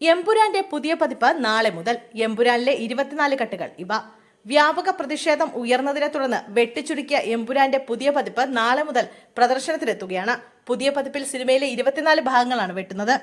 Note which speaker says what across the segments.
Speaker 1: എമ്പുരാന്റെ പുതിയ പതിപ്പ് നാളെ മുതൽ. എമ്പുരാനിലെ ഇരുപത്തിനാല് കട്ടുകൾ. ഇവ വ്യാപക പ്രതിഷേധം ഉയർന്നതിനെ തുടർന്ന് വെട്ടിച്ചുരുക്കിയ എമ്പുരാന്റെ പുതിയ പതിപ്പ് നാളെ മുതൽ പ്രദർശനത്തിലെത്തുകയാണ് പുതിയ പതിപ്പിൽ സിനിമയിലെ ഇരുപത്തിനാല് ഭാഗങ്ങളാണ് വെട്ടുന്നത്.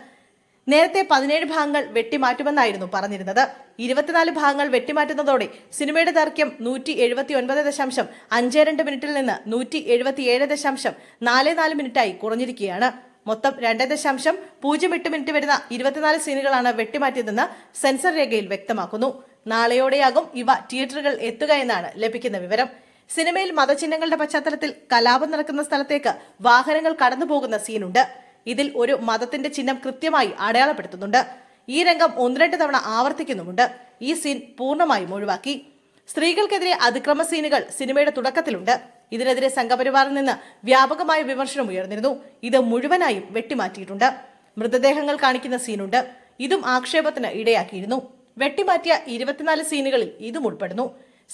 Speaker 1: നേരത്തെ പതിനേഴ് ഭാഗങ്ങൾ വെട്ടിമാറ്റുമെന്നായിരുന്നു പറഞ്ഞിരുന്നത്. ഇരുപത്തിനാല് ഭാഗങ്ങൾ വെട്ടിമാറ്റുന്നതോടെ സിനിമയുടെ ദൈർഘ്യം നൂറ്റി എഴുപത്തി ഒൻപത് ദശാംശം അഞ്ച് രണ്ട് മിനിറ്റിൽ നിന്ന് നൂറ്റി എഴുപത്തിയേഴ് ദശാംശം നാല് നാല് മിനിറ്റായി കുറഞ്ഞിരിക്കുകയാണ്. മൊത്തം രണ്ട് ദശാംശം പൂജ്യം എട്ട് മിനിറ്റ് വരുന്ന ഇരുപത്തിനാല് സീനുകളാണ് വെട്ടിമാറ്റിയതെന്ന് സെൻസർ രേഖയിൽ വ്യക്തമാക്കുന്നു. നാളെയോടെയാകും ഇവ തിയേറ്ററുകൾ എത്തുക എന്നാണ് ലഭിക്കുന്ന വിവരം. സിനിമയിൽ മതചിഹ്നങ്ങളുടെ പശ്ചാത്തലത്തിൽ കലാപം നടക്കുന്ന സ്ഥലത്തേക്ക് വാഹനങ്ങൾ കടന്നു സീനുണ്ട്. ഇതിൽ ഒരു മതത്തിന്റെ ചിഹ്നം കൃത്യമായി അടയാളപ്പെടുത്തുന്നുണ്ട്. ഈ രംഗം ഒന്ന് രണ്ട് തവണ ആവർത്തിക്കുന്നുമുണ്ട്. ഈ സീൻ പൂർണമായും ഒഴിവാക്കി. സ്ത്രീകൾക്കെതിരെ അതിക്രമ സീനുകൾ സിനിമയുടെ തുടക്കത്തിലുണ്ട്. ഇതിനെതിരെ സംഘപരിവാറിൽ നിന്ന് വ്യാപകമായ വിമർശനം ഉയർന്നിരുന്നു. ഇത് മുഴുവനായും വെട്ടിമാറ്റിയിട്ടുണ്ട്. മൃതദേഹങ്ങൾ കാണിക്കുന്ന സീനുണ്ട്. ഇതും ആക്ഷേപത്തിന് ഇടയാക്കിയിരുന്നു. വെട്ടിമാറ്റിയ ഇരുപത്തിനാല് സീനുകളിൽ ഇതും ഉൾപ്പെടുന്നു.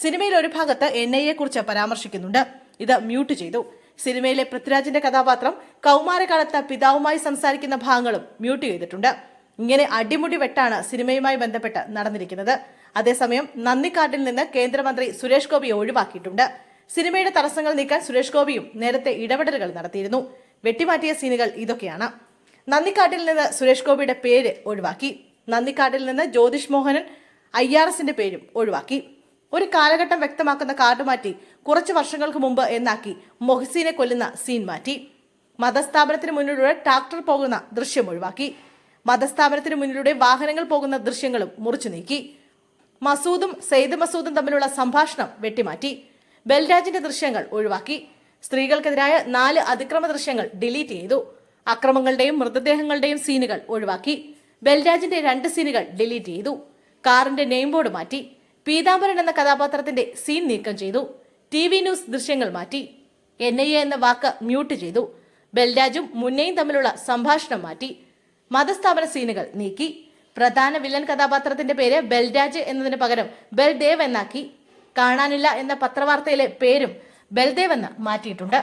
Speaker 1: സിനിമയിൽ ഒരു ഭാഗത്ത് എൻ ഐ എ കുറിച്ച് പരാമർശിക്കുന്നുണ്ട്. ഇത് മ്യൂട്ട് ചെയ്തു. സിനിമയിലെ പൃഥ്വിരാജിന്റെ കഥാപാത്രം കൗമാരകാലത്ത് പിതാവുമായി സംസാരിക്കുന്ന ഭാഗങ്ങളും മ്യൂട്ട് ചെയ്തിട്ടുണ്ട്. ഇങ്ങനെ അടിമുടി വെട്ടാണ് സിനിമയുമായി ബന്ധപ്പെട്ട് നടന്നിരിക്കുന്നത്. അതേസമയം നന്ദിക്കാട്ടിൽ നിന്ന് കേന്ദ്രമന്ത്രി സുരേഷ് ഗോപിയെ ഒഴിവാക്കിയിട്ടുണ്ട്. സിനിമയുടെ തടസ്സങ്ങൾ നീക്കാൻ സുരേഷ് ഗോപിയും നേരത്തെ ഇടപെടലുകൾ നടത്തിയിരുന്നു. വെട്ടിമാറ്റിയ സീനുകൾ ഇതൊക്കെയാണ്. നന്ദിക്കാട്ടിൽ നിന്ന് സുരേഷ് ഗോപിയുടെ പേര് ഒഴിവാക്കി. നന്ദിക്കാട്ടിൽ നിന്ന് ജ്യോതിഷ് മോഹനൻ ഐ ആർ എസിന്റെ പേരും ഒഴിവാക്കി. ഒരു കാലഘട്ടം വ്യക്തമാക്കുന്ന കാർഡ് മാറ്റി കുറച്ച് വർഷങ്ങൾക്ക് മുമ്പ് എന്നാക്കി മൊഹസീനെ കൊല്ലുന്ന സീൻ മാറ്റി. മതസ്ഥാപനത്തിന് മുന്നിലൂടെ ട്രാക്ടർ പോകുന്ന ദൃശ്യം ഒഴിവാക്കി. മതസ്ഥാപനത്തിന് മുന്നിലൂടെ വാഹനങ്ങൾ പോകുന്ന ദൃശ്യങ്ങളും മുറിച്ചു നീക്കി. മസൂദും സെയ്ദ് മസൂദും തമ്മിലുള്ള സംഭാഷണം വെട്ടിമാറ്റി. ബൽരാജിന്റെ ദൃശ്യങ്ങൾ ഒഴിവാക്കി. സ്ത്രീകൾക്കെതിരായ നാല് അതിക്രമ ദൃശ്യങ്ങൾ ഡിലീറ്റ് ചെയ്തു. അക്രമങ്ങളുടെയും മൃതദേഹങ്ങളുടെയും സീനുകൾ ഒഴിവാക്കി. ബൽരാജിന്റെ രണ്ട് സീനുകൾ ഡിലീറ്റ് ചെയ്തു. കാറിന്റെ നെയിം ബോർഡ് മാറ്റി. പീതാംബരൻ എന്ന കഥാപാത്രത്തിന്റെ സീൻ നീക്കം ചെയ്തു. ടി വി ന്യൂസ് ദൃശ്യങ്ങൾ മാറ്റി. എൻ ഐ എ എന്ന വാക്ക് മ്യൂട്ട് ചെയ്തു. ബൽരാജും മുന്നയും തമ്മിലുള്ള സംഭാഷണം മാറ്റി. മതസ്ഥാപന സീനുകൾ നീക്കി. പ്രധാന വില്ലൻ കഥാപാത്രത്തിന്റെ പേര് ബൽരാജ് എന്നതിന് പകരം ബൽദേവ് എന്നാക്കി. കാണാനില്ല എന്ന പത്രവാർത്തയിലെ പേരും ബൽദേവ് എന്ന് മാറ്റിയിട്ടുണ്ട്.